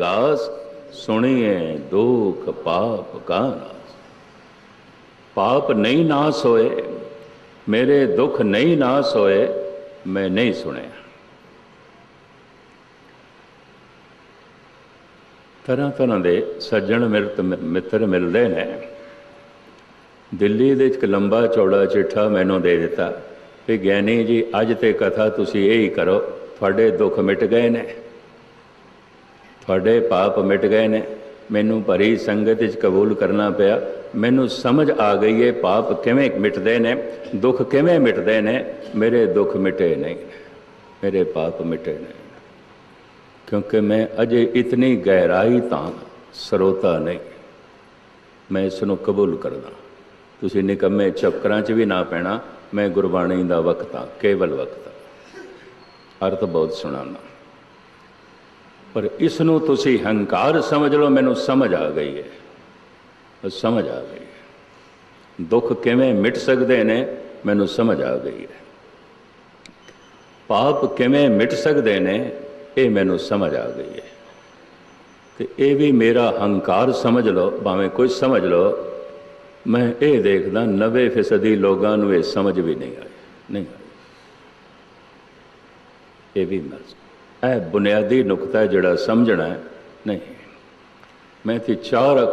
ਨਿਗਾਸ ਸੁਣੀਏ ਦੁਖ ਪਾਪ ਕਾ ਨਾਸ। ਪਾਪ ਨਹੀਂ ਨਾਸ ਹੋਏ, ਮੇਰੇ ਦੁੱਖ ਨਹੀਂ ਨਾਸ ਹੋਏ, ਮੈਂ ਨਹੀਂ ਸੁਣਿਆ। ਤਰ੍ਹਾਂ ਤਰ੍ਹਾਂ ਦੇ ਸੱਜਣ ਮਿਰਤ ਮਿੱਤਰ ਮਿਲਦੇ ਨੇ। ਦਿੱਲੀ ਦੇ ਇੱਕ ਲੰਬਾ ਚੌੜਾ ਚਿੱਠਾ ਮੈਨੂੰ ਦੇ ਦਿੱਤਾ ਵੀ ਗਿਆਨੀ ਜੀ, ਅੱਜ ਤੇ ਕਥਾ ਤੁਸੀਂ ਇਹ ਹੀ ਕਰੋ, ਤੁਹਾਡੇ ਦੁੱਖ ਮਿਟ ਗਏ ਨੇ। ਤੁਹਾਡੇ ਪਾਪ ਮਿਟ ਗਏ ਨੇ। ਮੈਨੂੰ ਭਰੀ ਸੰਗਤ ਵਿੱਚ ਕਬੂਲ ਕਰਨਾ ਪਿਆ। ਮੈਨੂੰ ਸਮਝ ਆ ਗਈ ਹੈ ਪਾਪ ਕਿਵੇਂ ਮਿਟਦੇ ਨੇ, ਦੁੱਖ ਕਿਵੇਂ ਮਿਟਦੇ ਨੇ। ਮੇਰੇ ਦੁੱਖ ਮਿਟੇ ਨਹੀਂ, ਮੇਰੇ ਪਾਪ ਮਿਟੇ ਨਹੀਂ। ਕਿਉਂਕਿ ਮੈਂ ਅਜੇ ਇਤਨੀ ਗਹਿਰਾਈ ਤਾਂ ਸਰੋਤਾ ਨਹੀਂ। ਮੈਂ ਇਸ ਨੂੰ ਕਬੂਲ ਕਰਦਾ। ਤੁਸੀਂ ਨਿਕੰਮੇ ਚੱਕਰਾਂ 'ਚ ਵੀ ਨਾ ਪੈਣਾ। ਮੈਂ ਗੁਰਬਾਣੀ ਦਾ ਵਕਤ ਹਾਂ, ਕੇਵਲ ਵਕਤ ਅਰਥ ਬਹੁਤ ਸੁਣਾਉਣਾ ਪਰ ਇਸ ਨੂੰ ਤੁਸੀਂ ਹੰਕਾਰ ਸਮਝ ਲਓ, ਮੈਨੂੰ ਸਮਝ ਆ ਗਈ ਹੈ। ਸਮਝ ਆ ਗਈ ਹੈ। ਦੁੱਖ ਕਿਵੇਂ ਮਿਟ ਸਕਦੇ ਨੇ, ਮੈਨੂੰ ਸਮਝ ਆ ਗਈ ਹੈ। ਪਾਪ ਕਿਵੇਂ ਮਿਟ ਸਕਦੇ ਨੇ, ਇਹ ਮੈਨੂੰ ਸਮਝ ਆ ਗਈ ਹੈ। ਤੇ ਇਹ ਵੀ ਮੇਰਾ ਹੰਕਾਰ ਸਮਝ ਲਓ, ਭਾਵੇਂ ਕੋਈ ਸਮਝ ਲਓ, ਮੈਂ ਇਹ ਦੇਖਦਾ 90% ਲੋਕਾਂ ਨੂੰ ਇਹ ਸਮਝ ਵੀ ਨਹੀਂ ਆਈ ਨਹੀਂ ਆਈ। ਇਹ ਵੀ ਮਰਜ਼ ਇਹ ਬੁਨਿਆਦੀ ਨੁਕਤਾ ਜਿਹੜਾ ਸਮਝਣਾ ਨਹੀਂ। ਮੈਂ ਤੇ ਚਾਰ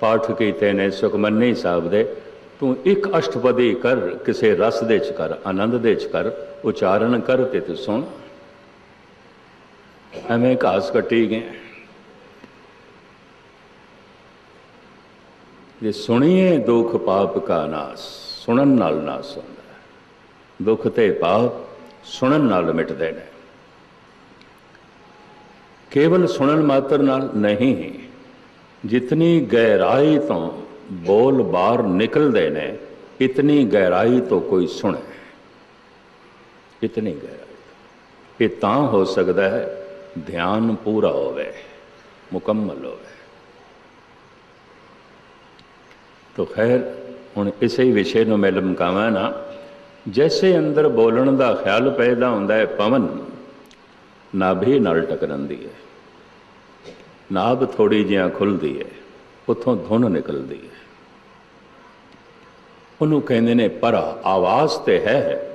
ਪਾਠ ਕੀਤੇ ਨੇ ਸੁਖਮਨੀ ਸਾਹਿਬ ਦੇ। ਤੂੰ ਇੱਕ ਅਸ਼ਟਪਦੀ ਕਰ, ਕਿਸੇ ਰਸ ਦੇ ਚ ਕਰ, ਆਨੰਦ ਦੇ ਚ ਕਰ, ਉਚਾਰਨ ਕਰ ਤੇ ਤੂੰ ਸੁਣ। ਐਵੇਂ ਘਾਸ ਕੱਟੀ ਗਏ। ਜੇ ਸੁਣੀਏ ਦੁੱਖ ਪਾਪ ਕਾ ਨਾਸ, ਸੁਣਨ ਨਾਲ ਨਾਸ ਹੁੰਦਾ ਦੁੱਖ ਤੇ ਪਾਪ ਸੁਣਨ ਨਾਲ ਮਿਟਦੇ ਨੇ। ਕੇਵਲ ਸੁਣਨ ਮਾਤਰ ਨਾਲ ਨਹੀਂ, ਜਿਤਨੀ ਗਹਿਰਾਈ ਤੋਂ ਬੋਲ ਬਾਹਰ ਨਿਕਲਦੇ ਨੇ, ਇਤਨੀ ਗਹਿਰਾਈ ਤੋਂ ਕੋਈ ਸੁਣੇ। ਇਤਨੀ ਗਹਿਰਾਈ ਇਹ ਤਾਂ ਹੋ ਸਕਦਾ ਹੈ ਧਿਆਨ ਪੂਰਾ ਹੋਵੇ, ਮੁਕੰਮਲ ਹੋਵੇ। ਤੋ ਖੈਰ, ਹੁਣ ਇਸੇ ਹੀ ਵਿਸ਼ੇ ਨੂੰ ਮੈਂ ਲਮਕਾਵਾਂ ਨਾ, ਜੈਸੇ ਅੰਦਰ ਬੋਲਣ ਦਾ ਖਿਆਲ ਪੈਦਾ ਹੁੰਦਾ ਹੈ ਪਵਨ ਨਾਭੀ ਨਾਲ ਟਕਰਾਂਦੀ ਹੈ। ਨਾਭ ਥੋੜੀ ਜਿਹਾ ਖੁੱਲਦੀ ਹੈ, ਉੱਥੋਂ ਧੁਨ ਨਿਕਲਦੀ ਹੈ। ਉਹਨੂੰ ਕਹਿੰਦੇ ਨੇ, ਪਰ ਆਵਾਜ਼ ਤੇ ਹੈ,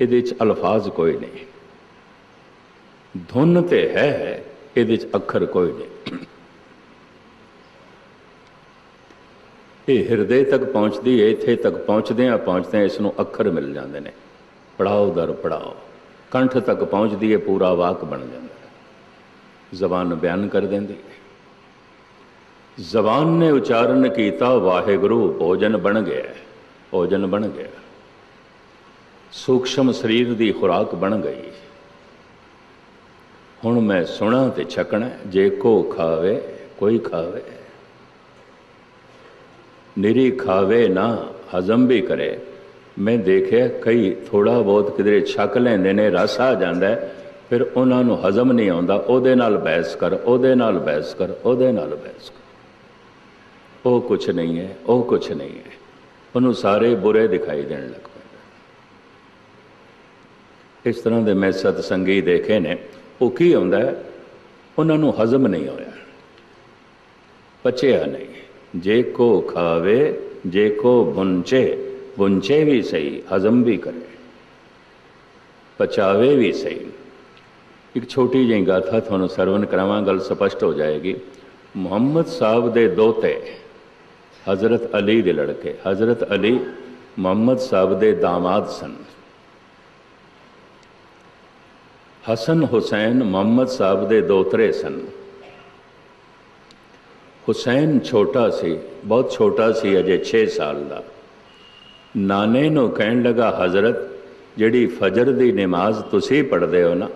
ਇਹਦੇ ਵਿੱਚ ਅਲਫਾਜ਼ ਕੋਈ ਨਹੀਂ। ਧੁਨ ਤੇ ਹੈ, ਇਹਦੇ ਵਿੱਚ ਅੱਖਰ ਕੋਈ ਨਹੀਂ। ਇਹ ਹਿਰਦੇ ਤੱਕ ਪਹੁੰਚਦੀ ਹੈ, ਇੱਥੇ ਤੱਕ ਪਹੁੰਚਦੇ ਆ ਪਹੁੰਚਦੇ ਇਸ ਨੂੰ ਅੱਖਰ ਮਿਲ ਜਾਂਦੇ ਨੇ। ਪੜਾਓ ਦਰ ਪੜਾਓ। ਕੰਠ ਤੱਕ ਪਹੁੰਚਦੀ ਹੈ ਪੂਰਾ ਵਾਕ ਬਣ ਜਾਂਦਾ। ਜ਼ਬਾਨ ਬਿਆਨ ਕਰ ਦਿੰਦੀ। ਹੈ ਜ਼ਬਾਨ ਨੇ ਉਚਾਰਨ ਕੀਤਾ, ਵਾਹਿਗੁਰੂ ਭੋਜਨ ਬਣ ਗਿਆ, ਭੋਜਨ ਬਣ ਗਿਆ। ਸੂਖਸ਼ਮ ਸਰੀਰ ਦੀ ਖੁਰਾਕ ਬਣ ਗਈ। ਹੁਣ ਮੈਂ ਸੁਣਾ ਤੇ ਛਕਣਾ, ਜੇ ਕੋ ਖਾਵੇ, ਕੋਈ ਖਾਵੇ। ਨਿਰੀ ਖਾਵੇ ਨਾ, ਹਜ਼ਮ ਵੀ ਕਰੇ। ਮੈਂ ਦੇਖਿਆ ਕਈ ਥੋੜਾ ਬਹੁਤ ਕਿਧਰੇ ਛੱਕ ਲੈਂਦੇ ਨੇ, ਰਸ ਆ ਜਾਂਦਾ ਫਿਰ ਉਹਨਾਂ ਨੂੰ ਹਜ਼ਮ ਨਹੀਂ ਆਉਂਦਾ। ਉਹਦੇ ਨਾਲ ਬਹਿਸ ਕਰ, ਉਹਦੇ ਨਾਲ ਬਹਿਸ ਕਰ, ਉਹਦੇ ਨਾਲ ਬਹਿਸ ਕਰ। ਉਹ ਕੁਛ ਨਹੀਂ ਹੈ, ਉਹ ਕੁਛ ਨਹੀਂ ਹੈ। ਉਹਨੂੰ ਸਾਰੇ ਬੁਰੇ ਦਿਖਾਈ ਦੇਣ ਲੱਗ ਪੈਂਦੇ ਇਸ ਤਰ੍ਹਾਂ ਦੇ ਮੈਂ ਸਤਸੰਗੀ ਦੇਖੇ ਨੇ। ਉਹ ਕੀ ਹੁੰਦਾ ਉਹਨਾਂ ਨੂੰ ਹਜ਼ਮ ਨਹੀਂ ਹੋਇਆ। ਪਚਿਆ ਨਹੀਂ। ਜੇ ਕੋ ਖਾਵੇ, ਜੇ ਕੋ ਬੁੰਚੇ ਬੁੰਚੇ ਵੀ ਸਹੀ, ਹਜ਼ਮ ਵੀ ਕਰੇ। ਪਚਾਵੇ ਵੀ ਸਹੀ। ਇੱਕ ਛੋਟੀ ਜਿਹੀ ਗਾਥਾ ਤੁਹਾਨੂੰ ਸਰਵਨ ਕਰਾਵਾਂ, ਗੱਲ ਸਪਸ਼ਟ ਹੋ ਜਾਏਗੀ। ਮੁਹੰਮਦ ਸਾਹਿਬ ਦੇ ਦੋਤੇ, ਹਜ਼ਰਤ ਅਲੀ ਦੇ ਲੜਕੇ, ਹਜ਼ਰਤ ਅਲੀ ਮੁਹੰਮਦ ਸਾਹਿਬ ਦੇ ਦਾਮਾਦ ਸਨ। ਹਸਨ ਹੁਸੈਨ ਮੁਹੰਮਦ ਸਾਹਿਬ ਦੇ ਦੋਤਰੇ ਸਨ। ਹੁਸੈਨ ਛੋਟਾ ਸੀ, ਬਹੁਤ ਛੋਟਾ ਸੀ, ਅਜੇ 6 ਸਾਲ ਦਾ। ਨਾਨੇ ਨੂੰ ਕਹਿਣ ਲੱਗਾ, ਹਜ਼ਰਤ, ਜਿਹੜੀ ਫਜਰ ਦੀ ਨਮਾਜ਼ ਤੁਸੀਂ ਪੜ੍ਹਦੇ ਹੋ ਨਾ,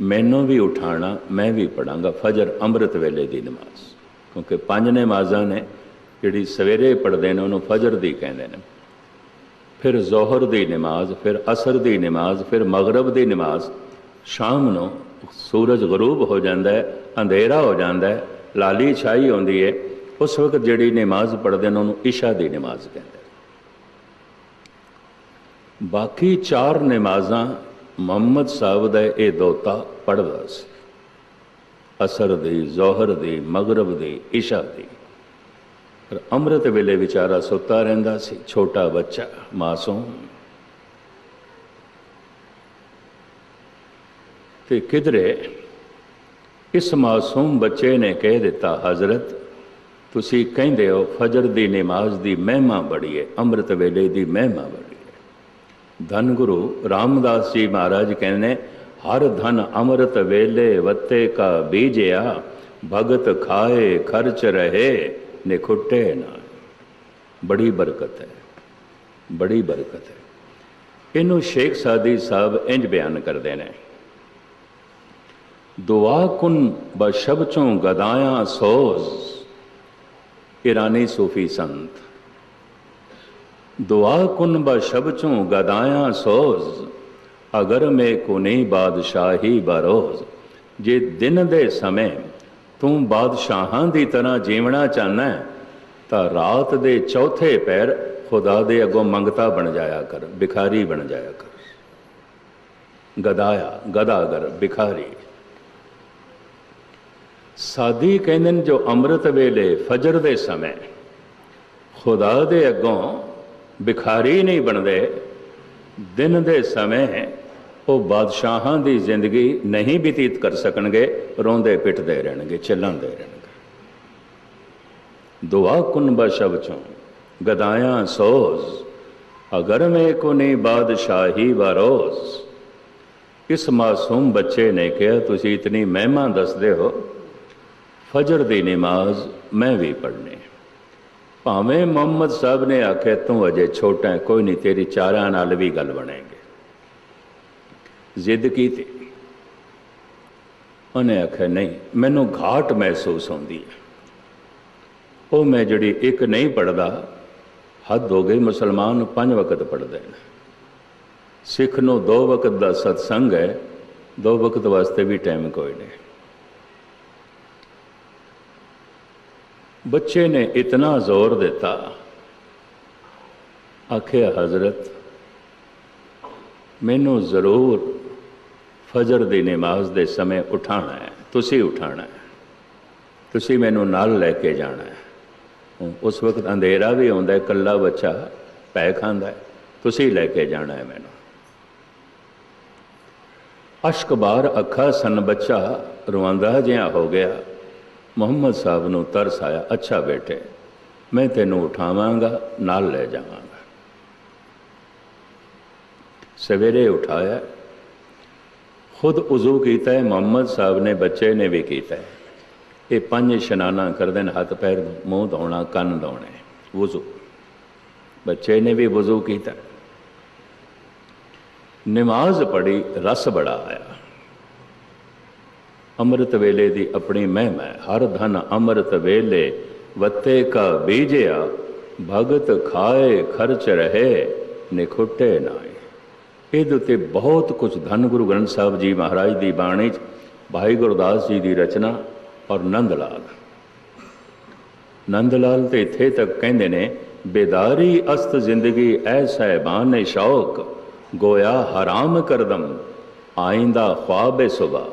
ਮੈਨੂੰ ਵੀ ਉਠਾਣਾ ਮੈਂ ਵੀ ਪੜਾਂਗਾ ਫਜਰ ਅੰਮ੍ਰਿਤ ਵੇਲੇ ਦੀ ਨਮਾਜ਼। ਕਿਉਂਕਿ ਪੰਜ ਨਮਾਜ਼ਾਂ ਨੇ, ਜਿਹੜੀ ਸਵੇਰੇ ਪੜ੍ਹਦੇ ਨੇ, ਉਹਨੂੰ ਫਜਰ ਦੀ ਕਹਿੰਦੇ ਨੇ। ਫਿਰ ਜ਼ੋਹਰ ਦੀ ਨਮਾਜ਼, ਫਿਰ ਅਸਰ ਦੀ ਨਮਾਜ਼, ਫਿਰ ਮਗਰਬ ਦੀ ਨਮਾਜ਼, ਸ਼ਾਮ ਨੂੰ ਸੂਰਜ ਗਰੂਬ ਹੋ ਜਾਂਦਾ ਹੈ, ਅੰਧੇਰਾ ਹੋ ਜਾਂਦਾ ਹੈ, ਲਾਲੀ ਛਾਈ ਹੁੰਦੀ ਹੈ, ਉਸ ਵਕਤ ਜਿਹੜੀ ਨਮਾਜ਼ ਪੜ੍ਹਦੇ ਨੇ, ਉਹਨੂੰ ਇਸ਼ਾ ਦੀ ਨਮਾਜ਼ ਕਹਿੰਦੇ ਬਾਕੀ ਚਾਰ ਨਮਾਜ਼ਾਂ ਮੁਹੰਮਦ ਸਾਹਿਬ ਦਾ ਇਹ ਦੋਤਾ ਪੜ੍ਹਦਾ ਸੀ। ਅਸਰ ਦੀ, ਜ਼ੋਹਰ ਦੀ, ਮਗਰਬ ਦੀ, ਇਸ਼ਾ ਦੀ। ਪਰ ਅੰਮ੍ਰਿਤ ਵੇਲੇ ਵਿਚਾਰਾ ਸੁੱਤਾ ਰਹਿੰਦਾ ਸੀ, ਛੋਟਾ ਬੱਚਾ, ਮਾਸੂਮ। ਤੇ ਕਿਧਰੇ ਇਸ ਮਾਸੂਮ ਬੱਚੇ ਨੇ ਕਹਿ ਦਿੱਤਾ, ਹਜ਼ਰਤ, ਤੁਸੀਂ ਕਹਿੰਦੇ ਹੋ ਫਜਰ ਦੀ ਨਮਾਜ਼ ਦੀ ਮਹਿਮਾ ਬੜੀ ਹੈ ਅੰਮ੍ਰਿਤ ਵੇਲੇ ਦੀ ਮਹਿਮਾ ਬੜੀ ਧੰਨ ਗੁਰੂ ਰਾਮਦਾਸ ਜੀ ਮਹਾਰਾਜ ਕਹਿੰਦੇ ਹਰ ਧਨ ਅੰਮ੍ਰਿਤ ਵੇਲੇ ਵੱਤੇ ਕਾ ਬੀਜਿਆ ਭਗਤ ਖਾਏ ਖਰਚ ਰਹੇ ਨਿਖੁੱਟੇ ਨਾ ਬੜੀ ਬਰਕਤ ਹੈ ਬੜੀ ਬਰਕਤ ਹੈ ਇਹਨੂੰ ਸ਼ੇਖ ਸਾਦੀ ਸਾਹਿਬ ਇੰਜ ਬਿਆਨ ਕਰਦੇ ਨੇ ਦੁਆ ਕੁਨ ਬਸ਼ਬਚੋਂ ਗਦਾਇਆ ਸੋਜ਼ ਇਰਾਨੀ ਸੂਫ਼ੀ ਸੰਤ ਦੁਆ ਕੁਨ ਬਾ ਸ਼ਬ ਚੋਂ ਗਦਾਇਆ ਸੋਜ਼, ਅਗਰ ਮੇ ਕੋ ਨਹੀਂ ਬਾਦਸ਼ਾਹੀ ਬਰੋਜ਼। ਜੇ ਦਿਨ ਦੇ ਸਮੇਂ ਤੂੰ ਬਾਦਸ਼ਾਹਾਂ ਦੀ ਤਰ੍ਹਾਂ ਜੀਵਣਾ ਚਾਹਨਾ ਤਾਂ ਰਾਤ ਦੇ ਚੌਥੇ ਪੈਰ ਖੁਦਾ ਦੇ ਅੱਗੋਂ ਮੰਗਤਾ ਬਣ ਜਾਇਆ ਕਰ ਬਿਖਾਰੀ ਬਣ ਜਾਇਆ ਕਰ। ਗਦਾਇਆ, ਗਦਾਗਰ ਬਿਖਾਰੀ ਸਾਦੀ ਕਹਿੰਦੇ ਨੇ ਜੋ ਅੰਮ੍ਰਿਤ ਵੇਲੇ ਫਜਰ ਦੇ ਸਮੇਂ ਖੁਦਾ ਦੇ ਅੱਗੋਂ ਭਿਖਾਰੀ ਨਹੀਂ ਬਣਦੇ। ਦਿਨ ਦੇ ਸਮੇਂ ਉਹ ਬਾਦਸ਼ਾਹਾਂ ਦੀ ਜ਼ਿੰਦਗੀ ਨਹੀਂ ਬਤੀਤ ਕਰ ਸਕਣਗੇ, ਰੋਂਦੇ ਪਿੱਟਦੇ ਰਹਿਣਗੇ, ਚੱਲਣਦੇ ਰਹਿਣਗੇ। ਦੁਆ ਕੁਨ ਬਸ਼ਬਚੋਂ ਗਦਾਇਆ ਸੋਜ਼, ਅਗਰ ਮੈਂ ਕੋ ਨਹੀਂ ਬਾਦਸ਼ਾਹੀ ਬਰੋਜ਼ ਇਸ ਮਾਸੂਮ ਬੱਚੇ ਨੇ ਕਿਹਾ, ਤੁਸੀਂ ਇਤਨੀ ਮਹਿਮਾ ਦੱਸਦੇ ਹੋ, ਫਜਰ ਦੀ ਨਮਾਜ਼ ਮੈਂ ਵੀ ਪੜ੍ਹਨੀ। ਭਾਵੇਂ ਮੁਹੰਮਦ ਸਾਹਿਬ ਨੇ ਆਖਿਆ, ਤੂੰ ਅਜੇ ਛੋਟਾ ਹੈ, ਕੋਈ ਨਹੀਂ, ਤੇਰੀ ਚਾਰਾਂ ਨਾਲ ਵੀ ਗੱਲ ਬਣੇਗੀ। ਜ਼ਿੱਦ ਕੀਤੀ। ਉਹਨੇ ਆਖਿਆ, ਨਹੀਂ, ਮੈਨੂੰ ਘਾਟ ਮਹਿਸੂਸ ਹੁੰਦੀ ਹੈ। ਉਹ ਮੈਂ ਜਿਹੜੀ ਇੱਕ ਨਹੀਂ ਪੜਦਾ ਹੱਦ ਹੋ ਗਈ, ਮੁਸਲਮਾਨ ਨੂੰ ਪੰਜ ਵਕਤ ਪੜਦੇ ਨੇ। ਸਿੱਖ ਨੂੰ ਦੋ ਵਕਤ ਦਾ ਸਤਸੰਗ ਹੈ, ਦੋ ਵਕਤ ਵਾਸਤੇ ਵੀ ਟਾਈਮ ਕੋਈ ਨਹੀਂ। ਬੱਚੇ ਨੇ ਇਤਨਾ ਜ਼ੋਰ ਦਿੱਤਾ। ਆਖਿਆ, ਹਜ਼ਰਤ, ਮੈਨੂੰ ਜ਼ਰੂਰ ਫਜਰ ਦੀ ਨਮਾਜ਼ ਦੇ ਸਮੇਂ ਉਠਾਣਾ ਹੈ। ਤੁਸੀਂ ਉਠਾਣਾ ਹੈ। ਤੁਸੀਂ ਮੈਨੂੰ ਨਾਲ ਲੈ ਕੇ ਜਾਣਾ ਹੈ। ਉਸ ਵਕਤ ਅੰਧੇਰਾ ਵੀ ਹੁੰਦਾ ਹੈ ਕੱਲਾ ਬੱਚਾ ਪੈ ਖਾਂਦਾ ਹੈ। ਤੁਸੀਂ ਲੈ ਕੇ ਜਾਣਾ ਹੈ ਮੈਨੂੰ। ਅਸ਼ਕ ਬਾਰ ਅੱਖਾਂ ਸਨ ਬੱਚਾ ਰਵਾਂਦਾ ਜਿਹਾ ਹੋ ਗਿਆ। ਮੁਹੰਮਦ ਸਾਹਿਬ ਨੂੰ ਤਰਸ ਆਇਆ, ਅੱਛਾ ਬੇਟੇ, ਮੈਂ ਤੈਨੂੰ ਉਠਾਵਾਂਗਾ, ਨਾਲ ਲੈ ਜਾਵਾਂਗਾ। ਸਵੇਰੇ ਉਠਾਇਆ, ਖੁਦ ਉਜ਼ੂ ਕੀਤਾ ਹੈ, ਮੁਹੰਮਦ ਸਾਹਿਬ ਨੇ ਬੱਚੇ ਨੇ ਵੀ ਕੀਤਾ ਹੈ। ਇਹ ਪੰਜ ਇਸ਼ਨਾਨਾ ਕਰਦੇ ਨੇ, ਹੱਥ ਪੈਰ, ਮੂੰਹ ਧੋਣਾ, ਕੰਨ ਧੋਣੇ, ਵਜ਼ੂ। ਬੱਚੇ ਨੇ ਵੀ ਵਜ਼ੂ ਕੀਤਾ। ਨਮਾਜ਼ ਪੜ੍ਹੀ, ਰਸ ਬੜਾ ਆਇਆ। ਅੰਮ੍ਰਿਤ ਵੇਲੇ ਦੀ ਆਪਣੀ ਮਹਿਮਾ ਹੈ। ਹਰ ਧਨ ਅੰਮ੍ਰਿਤ ਵੇਲੇ, ਵੱਤੇ ਕਾ ਬੀਜਿਆ, ਭਗਤ ਖਾਏ ਖਰਚ ਰਹੇ, ਨਿਖੁੱਟੇ ਨਾਏ ਇਹਦੇ ਉੱਤੇ ਬਹੁਤ ਕੁਝ ਧੰਨ ਗੁਰੂ ਗ੍ਰੰਥ ਸਾਹਿਬ ਜੀ ਮਹਾਰਾਜ ਦੀ ਬਾਣੀ ਚ ਭਾਈ ਗੁਰਦਾਸ ਜੀ ਦੀ ਰਚਨਾ ਔਰ ਨੰਦ ਲਾਲ ਨੰਦ ਲਾਲ ਤੇ ਇੱਥੇ ਤੱਕ ਕਹਿੰਦੇ ਨੇ, ਬੇਦਾਰੀ ਅਸਤ ਜ਼ਿੰਦਗੀ, ਐ ਸਹਿਬਾਨ ਸ਼ੌਕ, ਗੋਇਆ ਹਰਾਮ ਕਰਦਮ, ਆਇੰਦਾ ਖਵਾਬੇ ਸੁਬਾ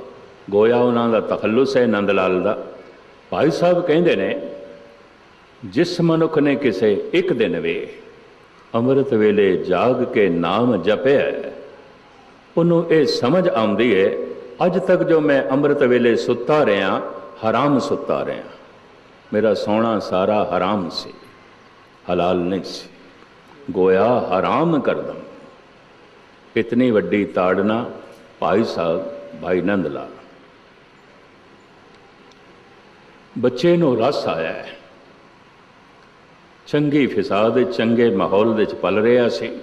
ਗੋਇਆ ਉਹਨਾਂ ਦਾ, ਤਖੱਲੁਸ ਹੈ ਨੰਦ ਲਾਲ ਦਾ। ਭਾਈ ਸਾਹਿਬ ਕਹਿੰਦੇ ਨੇ, ਜਿਸ ਮਨੁੱਖ ਨੇ ਕਿਸੇ ਇੱਕ ਦਿਨ ਵੇ ਅੰਮ੍ਰਿਤ ਵੇਲੇ ਜਾਗ ਕੇ ਨਾਮ ਜਪਿਆ ਉਹਨੂੰ ਇਹ ਸਮਝ ਆਉਂਦੀ ਹੈ, ਅੱਜ ਤੱਕ ਜੋ ਮੈਂ ਅੰਮ੍ਰਿਤ ਵੇਲੇ ਸੁੱਤਾ ਰਿਹਾ, ਹਰਾਮ ਸੁੱਤਾ ਰਿਹਾ। ਮੇਰਾ ਸੋਣਾ ਸਾਰਾ ਹਰਾਮ ਸੀ, ਹਲਾਲ ਨਹੀਂ ਸੀ। ਗੋਇਆ ਹਰਾਮ ਕਰਦਮ ਇਤਨੀ ਵੱਡੀ ਤਾੜਨਾ ਭਾਈ ਸਾਹਿਬ, ਭਾਈ ਨੰਦ ਲਾਲ। ਬੱਚੇ ਨੂੰ ਰਸ ਆਇਆ ਹੈ। ਚੰਗੀ ਫਿਜ਼ਾ ਦੇ ਚੰਗੇ ਮਾਹੌਲ ਵਿੱਚ ਪਲ ਰਿਹਾ ਸੀ।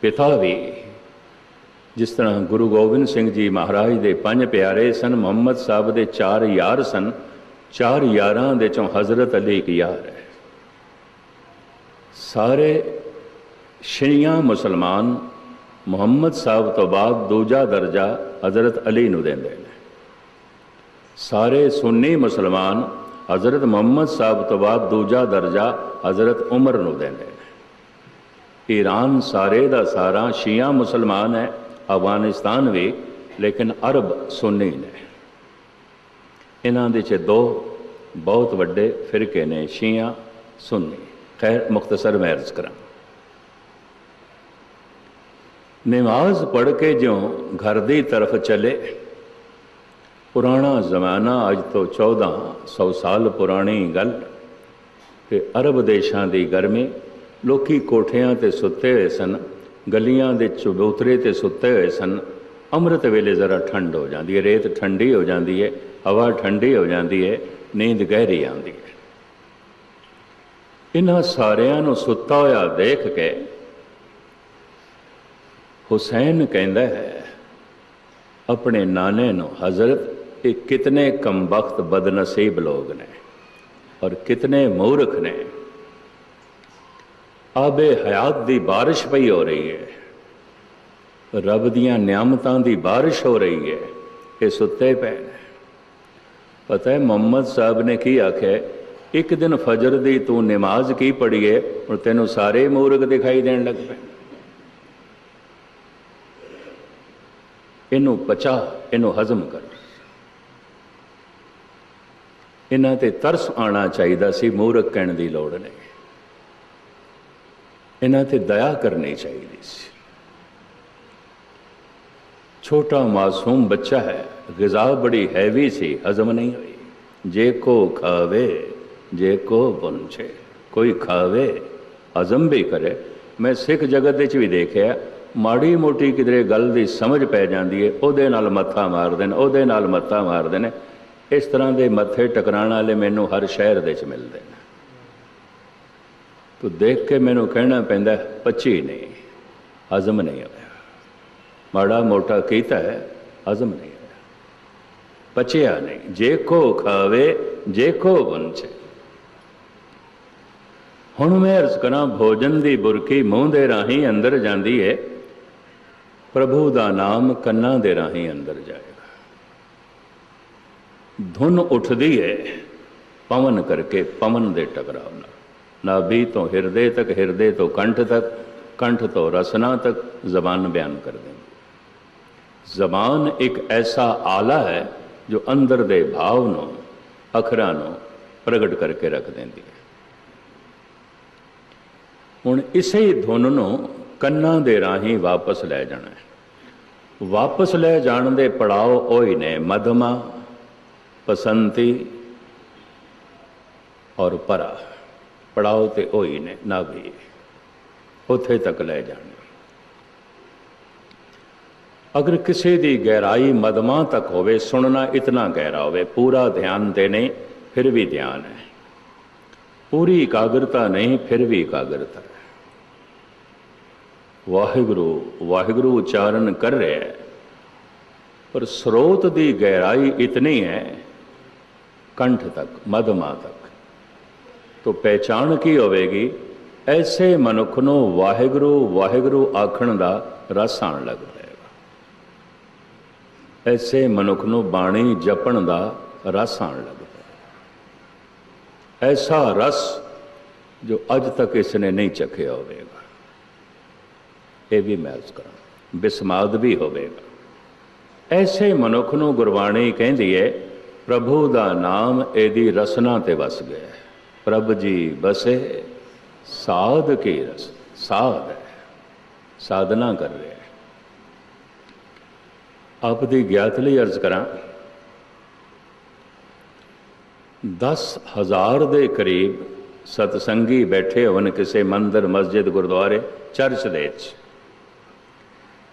ਪਿਤਾ ਵੀ ਜਿਸ ਤਰ੍ਹਾਂ ਗੁਰੂ ਗੋਬਿੰਦ ਸਿੰਘ ਜੀ ਮਹਾਰਾਜ ਦੇ ਪੰਜ ਪਿਆਰੇ ਸਨ, ਮੁਹੰਮਦ ਸਾਹਿਬ ਦੇ ਚਾਰ ਯਾਰ ਸਨ, ਚਾਰ ਯਾਰਾਂ ਦੇ ਚੋਂ ਹਜ਼ਰਤ ਅਲੀ ਇੱਕ ਯਾਰ ਹੈ। ਸਾਰੇ ਸ਼ੀਆ ਮੁਸਲਮਾਨ ਮੁਹੰਮਦ ਸਾਹਿਬ ਤੋਂ ਬਾਅਦ ਦੂਜਾ ਦਰਜਾ ਹਜ਼ਰਤ ਅਲੀ ਨੂੰ ਦਿੰਦੇ ਨੇ। ਸਾਰੇ ਸੁੰਨੀ ਮੁਸਲਮਾਨ ਹਜ਼ਰਤ ਮੁਹੰਮਦ ਸਾਹਿਬ ਤੋਂ ਬਾਅਦ ਦੂਜਾ ਦਰਜਾ ਹਜ਼ਰਤ ਉਮਰ ਨੂੰ ਦਿੰਦੇ ਨੇ ਈਰਾਨ ਸਾਰੇ ਦਾ ਸਾਰਾ ਸ਼ੀਆ ਮੁਸਲਮਾਨ ਹੈ ਅਫਗਾਨਿਸਤਾਨ ਵੀ ਲੇਕਿਨ ਅਰਬ ਸੁੰਨੀ ਨੇ ਇਹਨਾਂ ਦੇ ਚ ਦੋ ਬਹੁਤ ਵੱਡੇ ਫਿਰਕੇ ਨੇ ਸ਼ੀਆ ਸੁੰਨੀ ਖੈਰ ਮੁਖਤਸਰ ਮੈਂ ਅਰਜ਼ ਕਰਾਂ ਨਮਾਜ਼ ਪੜ੍ਹ ਕੇ ਜਿਉਂ ਘਰ ਦੀ ਤਰਫ ਚਲੇ ਪੁਰਾਣਾ ਜ਼ਮਾਨਾ ਅੱਜ ਤੋਂ 1400 ਸਾਲ ਪੁਰਾਣੀ ਗੱਲ। ਕਿ ਅਰਬ ਦੇਸ਼ਾਂ ਦੀ ਗਰਮੀ, ਲੋਕੀ ਕੋਠਿਆਂ ਤੇ ਸੁੱਤੇ ਹੋਏ ਸਨ, ਗਲੀਆਂ ਦੇ ਚਬੂਤਰੇ ਤੇ ਸੁੱਤੇ ਹੋਏ ਸਨ। ਅੰਮ੍ਰਿਤ ਵੇਲੇ ਜ਼ਰਾ ਠੰਡ ਹੋ ਜਾਂਦੀ ਹੈ, ਰੇਤ ਠੰਡੀ ਹੋ ਜਾਂਦੀ ਹੈ, ਹਵਾ ਠੰਡੀ ਹੋ ਜਾਂਦੀ ਹੈ, ਨੀਂਦ ਗਹਿਰੀ ਆਉਂਦੀ ਹੈ। ਇਹਨਾਂ ਸਾਰਿਆਂ ਨੂੰ ਸੁੱਤਾ ਹੋਇਆ ਦੇਖ ਕੇ ਹੁਸੈਨ ਕਹਿੰਦਾ ਹੈ, ਆਪਣੇ ਨਾਨੇ ਨੂੰ ਹਜ਼ਰਤ ਇਹ ਕਿਤਨੇ ਕਮਬਖਤ ਬਦਨਸੀਬ ਲੋਗ ਨੇ ਔਰ ਕਿਤਨੇ ਮੂਰਖ ਨੇ ਆਬੇ ਹਯਾਤ ਦੀ ਬਾਰਿਸ਼ ਪਈ ਹੋ ਰਹੀ ਹੈ ਰੱਬ ਦੀਆਂ ਨਿਆਮਤਾਂ ਦੀ ਬਾਰਿਸ਼ ਹੋ ਰਹੀ ਹੈ ਇਹ ਸੁੱਤੇ ਪਏ ਨੇ ਪਤਾ ਹੈ ਮੁਹੰਮਦ ਸਾਹਿਬ ਨੇ ਕੀ ਆਖਿਆ ਇੱਕ ਦਿਨ ਫਜਰ ਦੀ ਤੂੰ ਨਮਾਜ਼ ਕੀ ਪੜ੍ਹੀਏ ਹੁਣ ਤੈਨੂੰ ਸਾਰੇ ਮੂਰਖ ਦਿਖਾਈ ਦੇਣ ਲੱਗ ਪਏ ਇਹਨੂੰ ਪਚਾ ਇਹਨੂੰ ਹਜ਼ਮ ਕਰ ਇਹਨਾਂ ਤੇ ਤਰਸ ਆਣਾ ਚਾਹੀਦਾ ਸੀ, ਮੂਰਖ ਕਹਿਣ ਦੀ ਲੋੜ ਨਹੀਂ। ਇਹਨਾਂ ਤੇ ਦਇਆ ਕਰਨੀ ਚਾਹੀਦੀ ਸੀ। ਛੋਟਾ ਮਾਸੂਮ ਬੱਚਾ ਹੈ, ਗਿਜ਼ਾ ਬੜੀ ਹੈਵੀ ਸੀ, ਹਜ਼ਮ ਨਹੀਂ ਹੋਈ। ਜੇ ਕੋ ਖਾਵੇ, ਜੇ ਕੋ ਪੁੰਛੇ ਕੋਈ ਖਾਵੇ, ਹਜ਼ਮ ਵੀ ਕਰੇ। ਮੈਂ ਸਿੱਖ ਜਗਤ ਵਿੱਚ ਵੀ ਦੇਖਿਆ, ਮਾੜੀ ਮੋਟੀ ਕਿਧਰੇ ਗੱਲ ਦੀ ਸਮਝ ਪੈ ਜਾਂਦੀ ਹੈ, ਉਹਦੇ ਨਾਲ ਮੱਥਾ ਮਾਰਦੇ ਨੇ, ਉਹਦੇ ਨਾਲ ਮੱਥਾ ਮਾਰਦੇ ਨੇ। ਇਸ ਤਰ੍ਹਾਂ ਦੇ ਮੱਥੇ ਟਕਰਾਉਣ ਵਾਲੇ ਮੈਨੂੰ ਹਰ ਸ਼ਹਿਰ ਦੇ ਵਿੱਚ ਮਿਲਦੇ ਨੇ। ਤੋ ਦੇਖ ਕੇ ਮੈਨੂੰ ਕਹਿਣਾ ਪੈਂਦਾ ਪੱਚੀ ਨਹੀਂ, ਹਜ਼ਮ ਨਹੀਂ ਆਇਆ ਮਾੜਾ ਮੋਟਾ ਕੀਤਾ ਹੈ, ਹਜ਼ਮ ਨਹੀਂ ਆਇਆ ਪਚਿਆ ਨਹੀਂ, ਜੇ ਕੋ ਖਾਵੇ, ਜੇ ਕੋ ਵੰਚੇ ਹੁਣ ਮੈਂ ਅਰਜ਼ ਕਰਾਂ, ਭੋਜਨ ਦੀ ਬੁਰਕੀ ਮੂੰਹ ਦੇ ਰਾਹੀਂ ਅੰਦਰ ਜਾਂਦੀ ਹੈ ਪ੍ਰਭੂ ਦਾ ਨਾਮ ਕੰਨਾਂ ਦੇ ਰਾਹੀਂ ਅੰਦਰ ਜਾਏਗਾ ਧੁਨ ਉੱਠਦੀ ਹੈ ਪਵਨ ਕਰਕੇ ਪਵਨ ਦੇ ਟਕਰਾਵ ਨਾਲ। ਨਾਭੀ ਤੋਂ ਹਿਰਦੇ ਤੱਕ, ਹਿਰਦੇ ਤੋਂ ਕੰਠ ਤੱਕ, ਕੰਠ ਤੋਂ ਰਸਨਾ ਤੱਕ ਜ਼ਬਾਨ ਬਿਆਨ ਕਰ ਦਿੰਦੀ। ਜ਼ਬਾਨ ਇੱਕ ਐਸਾ ਆਲਾ ਹੈ ਜੋ ਅੰਦਰ ਦੇ ਭਾਵ ਨੂੰ, ਅਖਰਾਂ ਨੂੰ ਪ੍ਰਗਟ ਕਰਕੇ ਰੱਖ ਦਿੰਦੀ ਹੈ। ਹੁਣ ਇਸੇ ਧੁਨ ਨੂੰ ਕੰਨਾਂ ਦੇ ਰਾਹੀਂ ਵਾਪਸ ਲੈ ਜਾਣਾ ਹੈ। ਵਾਪਸ ਲੈ ਜਾਣ ਦੇ ਪੜਾਅ ਉਹ ਹੀ ਨੇ ਮਧਮਾ ਪਸੰਤੀ ਔਰ ਪਰਾ। ਪੜਾਅ ਤੇ ਉਹ ਨੇ ਨਾ ਵੀ। ਉੱਥੇ ਤੱਕ ਲੈ ਜਾਣਾ। ਅਗਰ ਕਿਸੇ ਦੀ ਗਹਿਰਾਈ ਮਦਮਾ ਤੱਕ ਹੋਵੇ, ਸੁਣਨਾ ਇਤਨਾ ਗਹਿਰਾ ਹੋਵੇ, ਪੂਰਾ ਧਿਆਨ ਦੇਣੇ ਫਿਰ ਵੀ ਧਿਆਨ ਹੈ। ਪੂਰੀ ਇਕਾਗਰਤਾ ਨਹੀਂ, ਫਿਰ ਵੀ ਇਕਾਗਰਤਾ ਹੈ। ਵਾਹਿਗੁਰੂ ਵਾਹਿਗੁਰੂ ਉਚਾਰਨ ਕਰ ਰਿਹਾ ਹੈ। ਪਰ ਸਰੋਤ ਦੀ ਗਹਿਰਾਈ ਇਤਨੀ ਹੈ ਕੰਠ ਤੱਕ, ਮਦਮਾ ਤੱਕ। ਤੋਂ ਪਹਿਚਾਣ ਕੀ ਹੋਵੇਗੀ? ਐਸੇ ਮਨੁੱਖ ਨੂੰ ਵਾਹਿਗੁਰੂ ਵਾਹਿਗੁਰੂ ਆਖਣ ਦਾ ਰਸ ਆਣ ਲੱਗ ਪਏਗਾ ਐਸੇ ਮਨੁੱਖ ਨੂੰ ਬਾਣੀ ਜਪਣ ਦਾ ਰਸ ਆਣ ਲੱਗ ਪਏਗਾ ਐਸਾ ਰਸ ਜੋ ਅੱਜ ਤੱਕ ਇਸ ਨੇ ਨਹੀਂ ਚਖਿਆ ਹੋਵੇਗਾ। ਇਹ ਵੀ ਮਹਿਸ ਕਰਾਂ ਬਿਸਮਾਦ ਵੀ ਹੋਵੇਗਾ। ਐਸੇ ਮਨੁੱਖ ਨੂੰ ਗੁਰਬਾਣੀ ਕਹਿੰਦੀ ਹੈ ਪ੍ਰਭੂ ਦਾ ਨਾਮ ਇਹਦੀ ਰਸਨਾ ਤੇ ਵਸ ਗਿਆ ਹੈ। ਪ੍ਰਭ ਜੀ ਬਸੇ, ਸਾਧ ਕੀ ਰਸ? ਸਾਧ ਹੈ। ਸਾਧਨਾ ਕਰ ਰਿਹਾ ਹੈ। ਆਪ ਦੀ ਗਿਆਤ ਲਈ ਅਰਜ਼ ਕਰਾਂ 10000 ਦੇ ਕਰੀਬ ਸਤਸੰਗੀ ਬੈਠੇ ਹੋਣ ਕਿਸੇ ਮੰਦਰ, ਮਸਜਿਦ, ਗੁਰਦੁਆਰੇ, ਚਰਚ ਦੇ ਵਿੱਚ।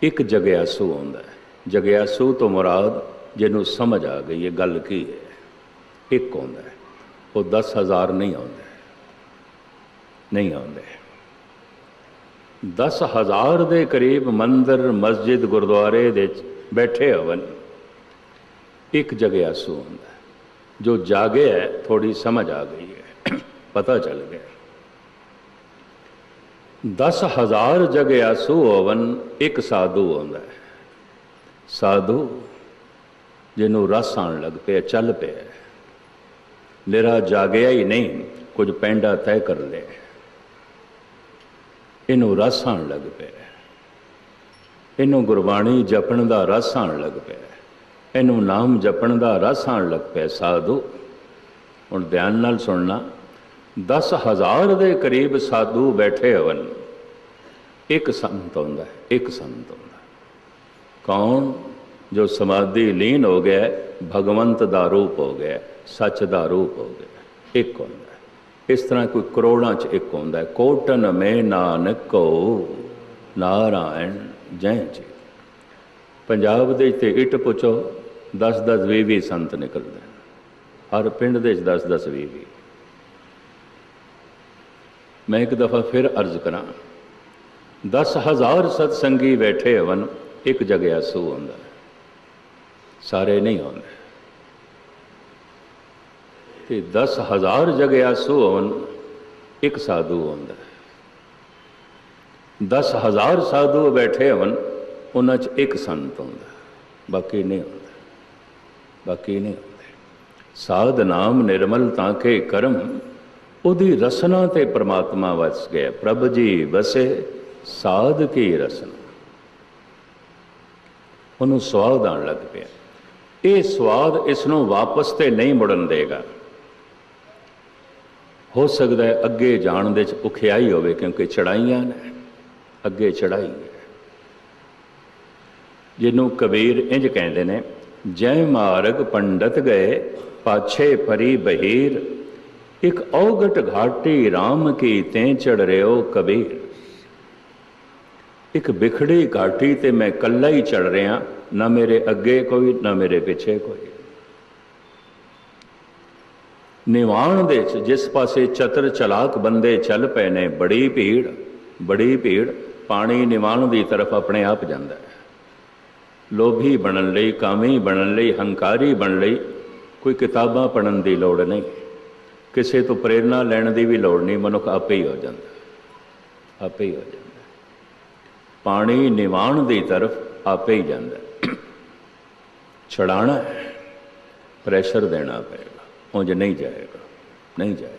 ਇੱਕ ਜਗਿਆਸੂ ਹੁੰਦਾ ਹੈ। ਜਗਿਆਸੂ ਤੋਂ ਮੁਰਾਦ ਜਿਹਨੂੰ ਸਮਝ ਆ ਗਈ ਇਹ ਗੱਲ ਕੀ ਹੈ? ਇੱਕ ਆਉਂਦਾ ਹੈ, ਉਹ 10000 ਨਹੀਂ ਆਉਂਦਾ ਨਹੀਂ ਆਉਂਦੇ 10000 ਦੇ ਕਰੀਬ ਮੰਦਰ, ਮਸਜਿਦ, ਗੁਰਦੁਆਰੇ ਦੇ ਵਿੱਚ ਬੈਠੇ ਹੋਵਨ ਇੱਕ ਜਗਿਆਸੂ ਹੁੰਦਾ ਹੈ, ਜੋ ਜਾਗਿਆ ਹੈ ਥੋੜੀ ਸਮਝ ਆ ਗਈ ਹੈ, ਪਤਾ ਚੱਲ ਗਿਆ 10000 ਜਗਿਆਸੂ ਹੋਵਨ ਇੱਕ ਸਾਧੂ ਹੁੰਦਾ ਹੈ। ਸਾਧੂ ਜਿਹਨੂੰ ਰਸ ਆਣ ਲੱਗ ਪਿਆ, ਚੱਲ ਪਿਆ। ਨਿਰਾ ਜਾਗਿਆ ਹੀ ਨਹੀਂ, ਕੁਝ ਪੈਂਡਾ ਤੈਅ ਕਰ ਲਿਆ। ਇਹਨੂੰ ਰਸ ਆਣ ਲੱਗ ਪਿਆ। ਇਹਨੂੰ ਗੁਰਬਾਣੀ ਜਪਣ ਦਾ ਰਸ ਆਣ ਲੱਗ ਪਿਆ। ਇਹਨੂੰ ਨਾਮ ਜਪਣ ਦਾ ਰਸ ਆਉਣ ਲੱਗ ਪਿਆ, ਸਾਧੂ। ਹੁਣ ਧਿਆਨ ਨਾਲ ਸੁਣਨਾ 10000 ਦੇ ਕਰੀਬ ਸਾਧੂ ਬੈਠੇ ਹੋਣ। ਇੱਕ ਸੰਤ ਹੁੰਦਾ ਇੱਕ ਸੰਤ ਹੁੰਦਾ ਕੌਣ? ਜੋ ਸਮਾਧੀ ਲੀਨ ਹੋ ਗਿਆ, ਭਗਵੰਤ ਦਾ ਰੂਪ ਹੋ ਗਿਆ, ਸੱਚ ਦਾ ਰੂਪ ਹੋ ਗਿਆ, ਇੱਕ ਹੁੰਦਾ ਇਸ ਤਰ੍ਹਾਂ ਕੋਈ ਕਰੋੜਾਂ ਚ ਇੱਕ ਹੁੰਦਾ ਹੈ। ਕੋਟਨ ਮੇ ਨਾਨਕੋ ਨਾਰਾਇਣ ਜੈ ਜੀ ਪੰਜਾਬ ਦੇ ਤੇ ਇੱਟ ਪੁੱਛੋ 10 10 20 20 ਸੰਤ ਨਿਕਲਦੇ ਹਰ ਪਿੰਡ ਦੇ 10 10 20 20 ਮੈਂ ਇੱਕ ਦਫਾ ਫਿਰ ਅਰਜ਼ ਕਰਾਂ 10000 ਸਤਸੰਗੀ ਬੈਠੇ ਹਵਨ ਇੱਕ ਜਗਿਆਸੂ ਹੁੰਦਾ ਹੈ। ਸਾਰੇ ਨਹੀਂ ਹੁੰਦੇ ਤੇ 10000 ਜਗਿਆਸੂ ਹੋਣ ਇੱਕ ਸਾਧੂ ਹੁੰਦਾ ਹੈ। 10000 ਸਾਧੂ ਬੈਠੇ ਹਵਨ ਉਹਨਾਂ 'ਚ ਇੱਕ ਸੰਤ ਹੁੰਦਾ ਬਾਕੀ ਨਹੀਂ ਹੁੰਦਾ ਬਾਕੀ ਨਹੀਂ ਹੁੰਦੇ ਸਾਧ ਨਾਮ ਨਿਰਮਲ ਤਾਂ ਕੇ ਕਰਮ, ਉਹਦੀ ਰਸਨਾ ਤੇ ਪ੍ਰਮਾਤਮਾ ਵਸ ਗਿਆ। ਪ੍ਰਭ ਜੀ ਵਸੇ, ਸਾਧ ਕੀ ਰਸਨਾ। ਉਹਨੂੰ ਸਵਾਦ ਆਉਣ ਲੱਗ ਪਿਆ। ਇਹ ਸਵਾਦ ਇਸ ਨੂੰ ਵਾਪਸ ਤੇ ਨਹੀਂ ਮੁੜਨ ਦੇਗਾ। ਹੋ ਸਕਦਾ ਹੈ ਅੱਗੇ ਜਾਣ ਦੇ ਚ ਉਖਿਆਈ ਹੋਵੇ ਕਿਉਂਕਿ ਚੜਾਈਆਂ ਨੇ। ਅੱਗੇ ਚੜਾਈ ਜਿਹਨੂੰ ਕਬੀਰ ਇੰਜ ਕਹਿੰਦੇ ਨੇ, ਜੈ ਮਾਰਗ ਪੰਡਤ ਗਏ, ਪਾਛੇ ਪਰੀ ਬਹੀਰ, ਇੱਕ ਔਗਟ ਘਾਟੀ RAM ਕੀ ਤੈਂ ਚੜ ਰਿਓ ਕਬੀਰ। ਇੱਕ ਵਿਖੜੀ ਘਾਟੀ ਤੇ ਮੈਂ ਕੱਲਾ ਹੀ ਚੜ ਰਿਹਾ ਨਾ ਮੇਰੇ ਅੱਗੇ ਕੋਈ ਨਾ ਮੇਰੇ ਪਿੱਛੇ ਕੋਈ ਨਿਵਾਣ ਦੇ ਚ ਜਿਸ ਪਾਸੇ ਚਤਰ ਚਲਾਕ ਬੰਦੇ ਚੱਲ ਪਏ ਨੇ ਬੜੀ ਭੀੜ ਬੜੀ ਭੀੜ ਪਾਣੀ ਨਿਵਾਣ ਦੀ ਤਰਫ ਆਪਣੇ ਆਪ ਜਾਂਦਾ ਹੈ ਲੋਭੀ ਬਣਨ ਲਈ ਕਾਮੀ ਬਣਨ ਲਈ ਹੰਕਾਰੀ ਬਣਨ ਲਈ ਕੋਈ ਕਿਤਾਬਾਂ ਪੜ੍ਹਨ ਦੀ ਲੋੜ ਨਹੀਂ ਕਿਸੇ ਤੋਂ ਪ੍ਰੇਰਣਾ ਲੈਣ ਦੀ ਵੀ ਲੋੜ ਨਹੀਂ ਮਨੁੱਖ ਆਪੇ ਹੀ ਹੋ ਜਾਂਦਾ ਆਪੇ ਹੀ ਹੋ ਜਾਂਦਾ ਪਾਣੀ ਨਿਵਾਣ ਦੀ ਤਰਫ ਆਪੇ ਹੀ ਜਾਂਦਾ ਛੜਾਣਾ ਪ੍ਰੈਸ਼ਰ ਦੇਣਾ ਪਏਗਾ। ਉਂਝ ਨਹੀਂ ਜਾਏਗਾ ਨਹੀਂ ਜਾਏਗਾ।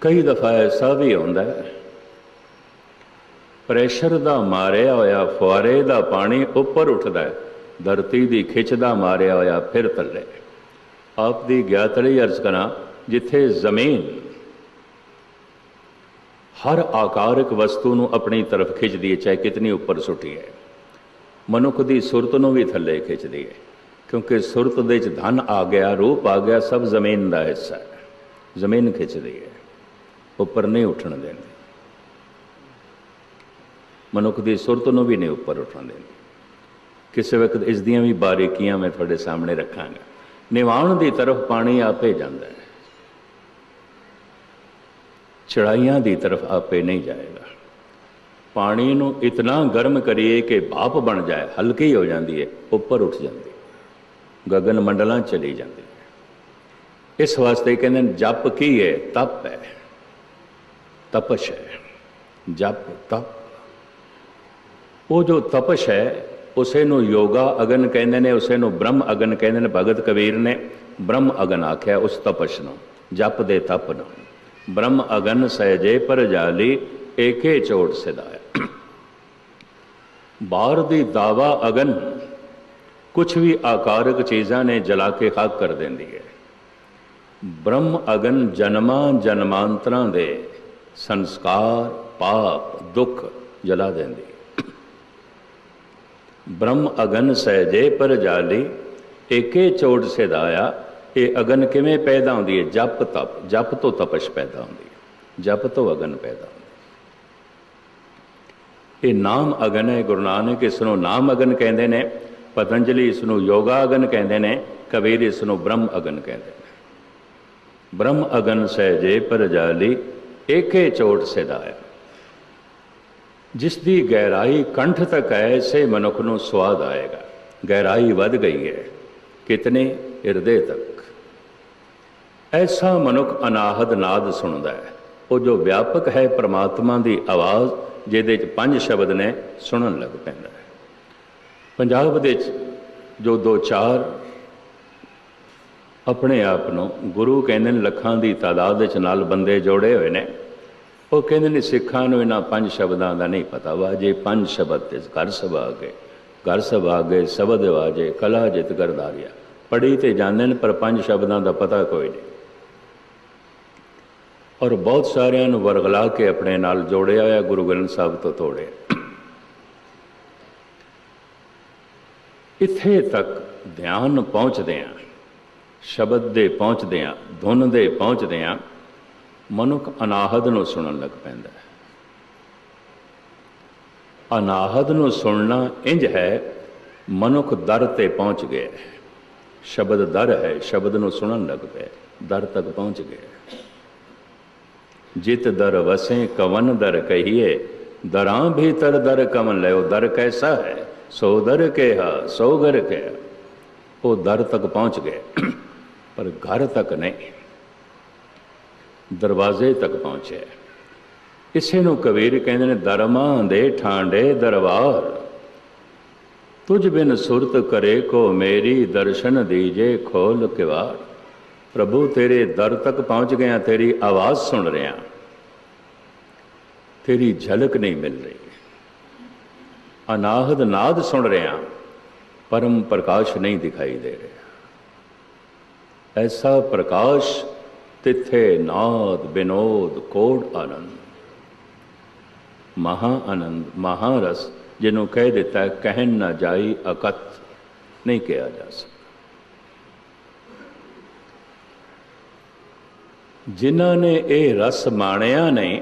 ਕਈ ਦਫਾ ਐਸਾ ਵੀ ਹੁੰਦਾ ਹੈ ਪ੍ਰੈਸ਼ਰ ਦਾ ਮਾਰਿਆ ਹੋਇਆ ਫੁਆਰੇ ਦਾ ਪਾਣੀ ਉੱਪਰ ਉੱਠਦਾ ਹੈ, ਧਰਤੀ ਦੀ ਖਿੱਚ ਦਾ ਮਾਰਿਆ ਹੋਇਆ ਫਿਰ ਥੱਲੇ। ਆਪ ਦੀ ਗਿਆਤਲੀ ਅਰਜ਼ ਕਰਾਂ, ਜਿੱਥੇ ਜ਼ਮੀਨ ਹਰ ਆਕਾਰਕ ਵਸਤੂ ਨੂੰ ਆਪਣੀ ਤਰਫ ਖਿੱਚਦੀ ਹੈ, ਚਾਹੇ ਕਿਤਨੀ ਉੱਪਰ ਸੁੱਟੀ ਹੈ। ਮਨੁੱਖ ਦੀ ਸੁਰਤ ਨੂੰ ਵੀ ਥੱਲੇ ਖਿੱਚਦੀ ਹੈ ਕਿਉਂਕਿ ਸੁਰਤ ਦੇ ਵਿੱਚ ਧਨ ਆ ਗਿਆ, ਰੂਪ ਆ ਗਿਆ, ਸਭ ਜ਼ਮੀਨ ਦਾ ਹਿੱਸਾ ਹੈ। ਜ਼ਮੀਨ ਖਿੱਚਦੀ ਹੈ ਉੱਪਰ ਨਹੀਂ ਉੱਠਣ ਦਿੰਦੀ ਮਨੁੱਖ ਦੀ ਸੁਰਤ ਨੂੰ ਵੀ ਨਹੀਂ ਉੱਪਰ ਉੱਠਣ ਦਿੰਦੀ ਕਿਸੇ ਵਕਤ ਇਸ ਦੀਆਂ ਵੀ ਬਾਰੀਕੀਆਂ ਮੈਂ ਤੁਹਾਡੇ ਸਾਹਮਣੇ ਰੱਖਾਂਗਾ। ਨਿਵਾਉਣ ਦੀ ਤਰਫ ਪਾਣੀ ਆਪੇ ਜਾਂਦਾ ਹੈ। ਚੜਾਈਆਂ ਦੀ ਤਰਫ ਆਪੇ ਨਹੀਂ ਜਾਏਗਾ। ਪਾਣੀ ਨੂੰ ਇਤਨਾ ਗਰਮ ਕਰੀਏ ਕਿ ਭਾਪ ਬਣ ਜਾਏ, ਹਲਕੀ ਹੋ ਜਾਂਦੀ ਹੈ ਉੱਪਰ ਉੱਠ ਜਾਂਦੀ ਹੈ ਗगन ਮੰਡਲਾਂ ਚਲੀ ਜਾਂਦੀ ਹੈ ਇਸ ਵਾਸਤੇ ਕਹਿੰਦੇ ਨੇ, ਜਪ ਕੀ ਹੈ ਤਪ ਹੈ ਤਪਸ਼ ਹੈ ਜਪ, ਤਪ। ਉਹ ਜੋ ਤਪਸ਼ ਹੈ ਉਸੇ ਨੂੰ ਯੋਗਾ ਅਗਨ ਕਹਿੰਦੇ ਨੇ, ਉਸੇ ਨੂੰ ਬ੍ਰਹਮ ਅਗਨ ਕਹਿੰਦੇ ਨੇ, ਭਗਤ ਕਬੀਰ ਨੇ। ਬ੍ਰਹਮ ਅਗਨ ਆਖਿਆ ਉਸ ਤਪਸ਼ ਨੂੰ, ਜਪ ਦੇ ਤਪ ਨੂੰ। ਬ੍ਰਹਮ ਅਗਨ ਸਹਿਜੇ ਪਰ ਜਾਲੀ ਏਕੇ ਚੋਟ ਸਿਦਾਇਆ ਬਾਹਰ ਦੀ ਦਾਵਾ ਅਗਨ ਕੁਝ ਵੀ ਆਕਾਰਕ ਚੀਜ਼ਾਂ ਨੇ ਜਲਾ ਕੇ ਖਾਕ ਕਰ ਦਿੰਦੀ ਹੈ। ਬ੍ਰਹਮ ਅਗਨ ਜਨਮਾਂ ਜਨਮਾਂਤਰਾਂ ਦੇ ਸੰਸਕਾਰ, ਪਾਪ, ਦੁੱਖ ਜਲਾ ਦਿੰਦੀ ਬ੍ਰਹਮ ਅਗਨ ਸਹਿਜੇ ਪਰ ਜਾਲੀ, ਏਕੇ ਚੋਟ ਸਿਧਾਇਆ, ਇਹ ਅਗਨ ਕਿਵੇਂ ਪੈਦਾ ਹੁੰਦੀ ਹੈ? ਜਪ ਤਪ, ਜਪ ਤੋਂ ਤਪਸ਼ ਪੈਦਾ ਹੁੰਦੀ ਹੈ। ਜਪ ਤੋਂ ਅਗਨ ਪੈਦਾ ਹੁੰਦੀ ਇਹ ਨਾਮ ਅਗਨ ਹੈ, ਗੁਰੂ ਨਾਨਕ ਇਸ ਨੂੰ ਨਾਮ ਅਗਨ ਕਹਿੰਦੇ ਨੇ, ਪਤੰਜਲੀ ਇਸ ਨੂੰ ਯੋਗਾ ਅਗਨ ਕਹਿੰਦੇ ਨੇ, ਕਬੀਰ ਇਸ ਨੂੰ ਬ੍ਰਹਮ ਅਗਨ ਕਹਿੰਦੇ ਨੇ। ਬ੍ਰਹਮ ਅਗਨ ਸਹਿਜੇ ਪਰ ਜਾਲੀ, ਏਕੇ ਚੋਟ ਸਿਧਾਇਆ ਜਿਸ ਦੀ ਗਹਿਰਾਈ ਕੰਠ ਤੱਕ ਹੈ ਐਸੇ ਮਨੁੱਖ ਨੂੰ ਸਵਾਦ ਆਏਗਾ। ਗਹਿਰਾਈ ਵੱਧ ਗਈ ਹੈ, ਕਿਤਨੇ ਹਿਰਦੇ ਤੱਕ। ਐਸਾ ਮਨੁੱਖ ਅਨਾਹਦ ਨਾਦ ਸੁਣਦਾ ਹੈ। ਉਹ ਜੋ ਵਿਆਪਕ ਹੈ, ਪ੍ਰਮਾਤਮਾ ਦੀ ਆਵਾਜ਼ ਜਿਹਦੇ ਚ ਪੰਜ ਸ਼ਬਦ ਨੇ, ਸੁਣਨ ਲੱਗ ਪੈਂਦਾ ਹੈ। ਪੰਜਾਬ ਦੇ ਵਿੱਚ ਜੋ ਦੋ ਚਾਰ ਆਪਣੇ ਆਪ ਨੂੰ ਗੁਰੂ ਕਹਿੰਦੇ ਨੇ, ਲੱਖਾਂ ਦੀ ਤਾਦਾਦ ਵਿੱਚ ਨਾਲ ਬੰਦੇ ਜੋੜੇ ਹੋਏ ਨੇ, ਉਹ ਕਹਿੰਦੇ ਨੇ, ਸਿੱਖਾਂ ਨੂੰ ਇਹਨਾਂ ਪੰਜ ਸ਼ਬਦਾਂ ਦਾ ਨਹੀਂ ਪਤਾ। ਵਾ ਜੇ ਪੰਜ ਸ਼ਬਦ ਤੇ ਘਰ ਸਭਾ ਗਏ ਘਰ ਸਭਾਗੇ ਸ਼ਬਦ ਵਾਜੇ, ਕਲਾ ਜਿਤ ਕਰਦਾਰਿਆ ਪੜੀ ਤੇ ਜਾਂਦੇ ਨੇ, ਪਰ ਪੰਜ ਸ਼ਬਦਾਂ ਦਾ ਪਤਾ ਕੋਈ ਨਹੀਂ। ਔਰ ਬਹੁਤ ਸਾਰਿਆਂ ਨੂੰ ਵਰਗਲਾ ਕੇ ਆਪਣੇ ਨਾਲ ਜੋੜਿਆ ਹੋਇਆ ਗੁਰੂ ਗ੍ਰੰਥ ਸਾਹਿਬ ਤੋਂ ਤੋੜਿਆ ਇੱਥੇ ਤੱਕ ਧਿਆਨ ਪਹੁੰਚਦੇ ਆ, ਸ਼ਬਦ ਦੇ ਪਹੁੰਚਦੇ ਆ, ਧੁਨ ਦੇ ਪਹੁੰਚਦੇ ਆ, ਮਨੁੱਖ ਅਨਾਹਦ ਨੂੰ ਸੁਣਨ ਲੱਗ ਪੈਂਦਾ ਹੈ। ਅਨਾਹਦ ਨੂੰ ਸੁਣਨਾ ਇੰਜ ਹੈ, ਮਨੁੱਖ ਦਰ ਤੇ ਪਹੁੰਚ ਗਿਆ ਹੈ। ਸ਼ਬਦ ਦਰ ਹੈ, ਸ਼ਬਦ ਨੂੰ ਸੁਣਨ ਲੱਗ ਪਿਆ ਦਰ ਤੱਕ ਪਹੁੰਚ ਗਿਆ ਜਿਤ ਦਰ ਵਸੇ ਕਵਨ ਦਰ ਕਹੀਏ, ਦਰਾਂ ਭੀਤਰ ਦਰ ਕਵਨ ਲਿਓ, ਦਰ ਕੈਸਾ ਹੈ? ਸੋ ਦਰ ਕਿਹਾ, ਸੋ ਘਰ ਕਿਹਾ। ਉਹ ਦਰ ਤੱਕ ਪਹੁੰਚ ਗਏ, ਪਰ ਘਰ ਤੱਕ ਨਹੀਂ। ਦਰਵਾਜ਼ੇ ਤੱਕ ਪਹੁੰਚਿਆ। ਇਸੇ ਨੂੰ ਕਬੀਰ ਕਹਿੰਦੇ ਨੇ, ਦਰਮਾਂ ਦੇ ਠਾਂਡੇ ਦਰਬਾਰ। ਤੁਝ ਬਿਨ ਸੁਰਤ ਕਰੇ ਕੋ ਮੇਰੀ ਦਰਸ਼ਨ ਦੀਜੇ ਖੋਲ ਕਿਵਾਰ। ਪ੍ਰਭੂ ਤੇਰੇ ਦਰ ਤੱਕ ਪਹੁੰਚ ਗਿਆ, ਤੇਰੀ ਆਵਾਜ਼ ਸੁਣ ਰਿਹਾ। ਤੇਰੀ ਝਲਕ ਨਹੀਂ ਮਿਲ ਰਹੀ। ਅਨਾਹਦ ਨਾਦ ਸੁਣ ਰਿਹਾ, ਪਰਮ ਪ੍ਰਕਾਸ਼ ਨਹੀਂ ਦਿਖਾਈ ਦੇ ਰਿਹਾ। ਐਸਾ ਪ੍ਰਕਾਸ਼ ਤਿੱਥੇ ਨਾਦ ਬਿਨੋਦ ਕੋਡ ਆਨੰਦ। ਮਹਾ ਆਨੰਦ, ਮਹਾ ਰਸ, ਜਿਹਨੂੰ ਕਹਿ ਦਿੱਤਾ, ਕਹਿਣ ਨਾ ਜਾਈ ਅਕਤ ਨਹੀਂ ਕਿਹਾ ਜਾ ਸਕਦਾ। ਜਿਨ੍ਹਾਂ ਨੇ ਇਹ ਰਸ ਮਾਣਿਆ ਨਹੀਂ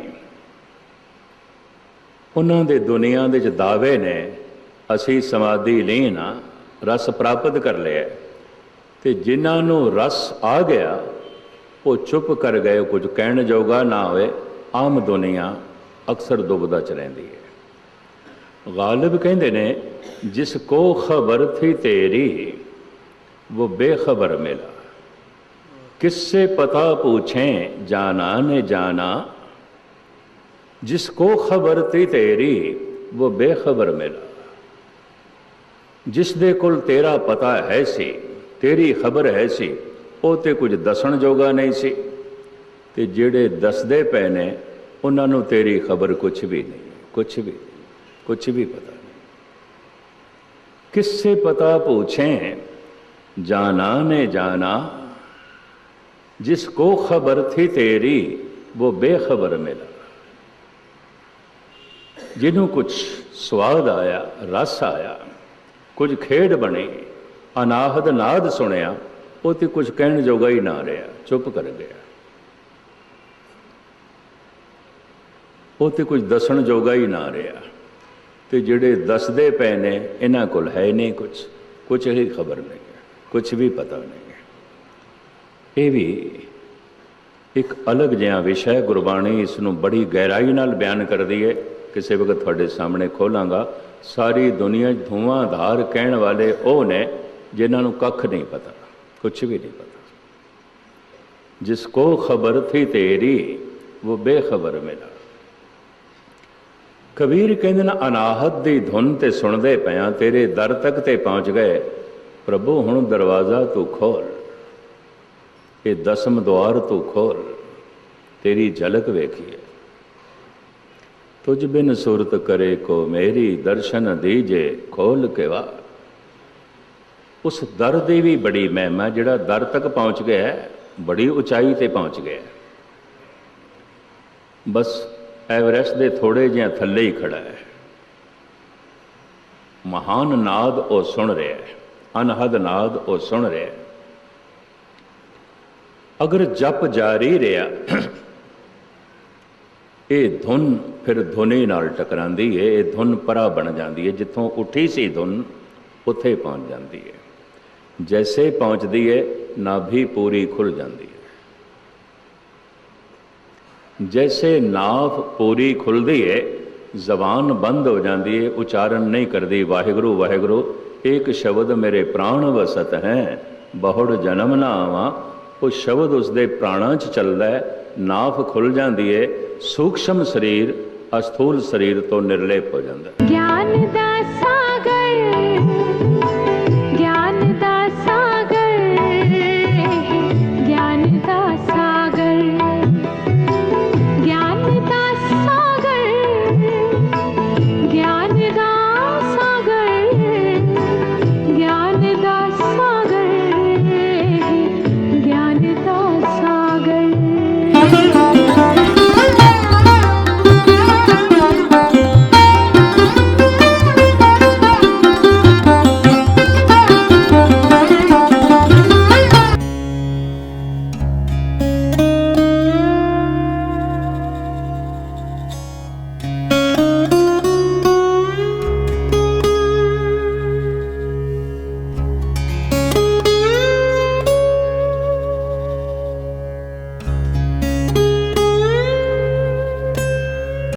ਉਹਨਾਂ ਦੇ ਦੁਨੀਆ ਦੇ ਚ ਦਾਅਵੇ ਨੇ ਅਸੀਂ ਸਮਾਧੀ ਲੀਨ ਆ ਰਸ ਪ੍ਰਾਪਤ ਕਰ ਲਿਆ ਤੇ ਜਿਨ੍ਹਾਂ ਨੂੰ ਰਸ ਆ ਗਿਆ ਉਹ ਚੁੱਪ ਕਰ ਗਏ ਕੁਝ ਕਹਿਣ ਜੋਗਾ ਨਾ ਹੋਵੇ ਆਮ ਦੁਨੀਆ ਅਕਸਰ ਦੁਬਦਾ ਚ ਰਹਿੰਦੀ ਹੈ ਗਾਲਿਬ ਕਹਿੰਦੇ ਨੇ ਜਿਸ ਕੋ ਖਬਰ ਥੀ ਤੇਰੀ ਉਹ ਬੇਖਬਰ ਮਿਲਾ किससे पता पूछें जाना ने जाना जिसको खबर ती तेरी वो बेखबर मेरा ਜਿਸ ਦੇ ਕੋਲ ਤੇਰਾ ਪਤਾ ਹੈ ਸੀ, ਤੇਰੀ ਖਬਰ ਹੈ ਸੀ ਉਹ ਤੇ ਕੁਝ ਦੱਸਣ ਜੋਗਾ ਨਹੀਂ ਸੀ। ਤੇ ਜਿਹੜੇ ਦੱਸਦੇ ਪਏ ਨੇ, ਉਹਨਾਂ ਨੂੰ ਤੇਰੀ ਖਬਰ ਕੁਝ ਵੀ ਨਹੀਂ ਕੁਝ ਵੀ ਕੁਝ ਵੀ ਪਤਾ ਨਹੀਂ। ਕਿਸ ਸੇ ਪਤਾ ਪੁੱਛੇ ਜਾਨਾ ਨੇ ਜਾਨਾ ਜਿਸ ਕੋ ਖਬਰ ਥੀ ਤੇਰੀ ਉਹ ਬੇਖਬਰ ਮਿਲਾ। ਜਿਹਨੂੰ ਕੁਛ ਸਵਾਦ ਆਇਆ, ਰਸ ਆਇਆ, ਕੁਝ ਖੇਡ ਬਣੇ, ਅਨਾਹਦ ਨਾਦ ਸੁਣਿਆ, ਉਹ ਤੇ ਕੁਝ ਕਹਿਣ ਜੋਗਾ ਹੀ ਨਾ ਰਿਹਾ, ਚੁੱਪ ਕਰ ਗਿਆ। ਉਹ ਤੇ ਕੁਝ ਦੱਸਣ ਜੋਗਾ ਹੀ ਨਾ ਰਿਹਾ। ਤੇ ਜਿਹੜੇ ਦੱਸਦੇ ਪਏ ਨੇ, ਇਹਨਾਂ ਕੋਲ ਹੈ ਨਹੀਂ ਕੁਝ ਕੁਝ ਹੀ ਖਬਰ ਨਹੀਂ ਹੈ ਕੁਝ ਵੀ ਪਤਾ ਨਹੀਂ ਇਹ ਵੀ ਇੱਕ ਅਲੱਗ ਜਿਹਾ ਵਿਸ਼ਾ ਹੈ, ਗੁਰਬਾਣੀ ਇਸ ਨੂੰ ਬੜੀ ਗਹਿਰਾਈ ਨਾਲ ਬਿਆਨ ਕਰਦੀ ਹੈ। ਕਿਸੇ ਵਕਤ ਤੁਹਾਡੇ ਸਾਹਮਣੇ ਖੋਲਾਂਗਾ, ਸਾਰੀ ਦੁਨੀਆ 'ਚ ਧੂਆਂਧਾਰ ਕਹਿਣ ਵਾਲੇ ਉਹ ਨੇ ਜਿਨ੍ਹਾਂ ਨੂੰ ਕੱਖ ਨਹੀਂ ਪਤਾ ਕੁਝ ਵੀ ਨਹੀਂ ਪਤਾ। ਜਿਸ ਕੋ ਖਬਰ ਥੀ ਤੇਰੀ, ਉਹ ਬੇਖਬਰ ਮਿਲਾ। ਕਬੀਰ ਕਹਿੰਦੇ ਨਾ, ਅਨਾਹਤ ਦੀ ਧੁਨ ਤੇ ਸੁਣਦੇ ਪਿਆ, ਤੇਰੇ ਦਰ ਤੱਕ ਤੇ ਪਹੁੰਚ ਗਏ। ਪ੍ਰਭੂ, ਹੁਣ ਦਰਵਾਜ਼ਾ ਤੂੰ ਖੋਲ। ਇਹ ਦਸਮ ਦਵਾਰ ਤੂੰ ਖੋਲ। ਤੇਰੀ ਝਲਕ ਵੇਖੀਏ। ਤੁਝ ਬਿਨ ਸੁਰਤ ਕਰੇ ਕੋ ਮੇਰੀ ਦਰਸ਼ਨ ਦੀਜੇ ਖੋਲ ਕੇ ਵਾ ਉਸ ਦਰ ਦੀ ਵੀ ਬੜੀ ਮਹਿਮਾ ਜਿਹੜਾ ਦਰ ਤੱਕ ਪਹੁੰਚ ਗਿਆ ਬੜੀ ਉਚਾਈ ਤੇ ਪਹੁੰਚ ਗਿਆ ਬਸ ਐਵਰੈਸਟ ਦੇ ਥੋੜੇ ਜਿਹਾ ਥੱਲੇ ਹੀ ਖੜਾ ਹੈ ਮਹਾਨ ਨਾਦ ਉਹ ਸੁਣ ਰਿਹਾ ਹੈ ਅਨਹਦ ਨਾਦ ਉਹ ਸੁਣ ਰਿਹਾ ਹੈ ਅਗਰ ਜਪ ਜਾਰੀ ਰਿਹਾ ਇਹ ਧੁਨ ਫਿਰ ਧੁਨੀ ਨਾਲ ਟਕਰਾਂਦੀ ਹੈ ਇਹ ਧੁਨ ਪਰਾ ਬਣ ਜਾਂਦੀ ਹੈ ਜਿੱਥੋਂ ਉੱਠੀ ਸੀ ਧੁਨ, ਉੱਥੇ ਪਹੁੰਚ ਜਾਂਦੀ ਹੈ ਜੈਸੇ ਪਹੁੰਚਦੀ ਹੈ ਨਾਭੀ ਪੂਰੀ ਖੁੱਲ ਜਾਂਦੀ ਹੈ ਜੈਸੇ ਨਾਭ ਪੂਰੀ ਖੁੱਲਦੀ ਹੈ ਜ਼ਬਾਨ ਬੰਦ ਹੋ ਜਾਂਦੀ ਹੈ ਉਚਾਰਨ ਨਹੀਂ ਕਰਦੀ, ਵਾਹਿਗੁਰੂ ਵਾਹਿਗੁਰੂ ਇੱਕ ਸ਼ਬਦ ਮੇਰੇ ਪ੍ਰਾਣ ਵਸਤ ਹੈ, ਬਹੁੜ ਜਨਮ ਨਾ ਆਵਾਂ। ਉਹ ਸ਼ਬਦ ਉਸਦੇ ਪ੍ਰਾਣਾਂ 'ਚ ਚੱਲਦਾ ਹੈ ਨਾਫ ਖੁੱਲ ਜਾਂਦੀ ਹੈ ਸੂਖਸ਼ਮ ਸਰੀਰ ਅਸਥੂਲ ਸਰੀਰ ਤੋਂ ਨਿਰਲੇਪ ਹੋ ਜਾਂਦਾ ਗਿਆਨ ਦਾ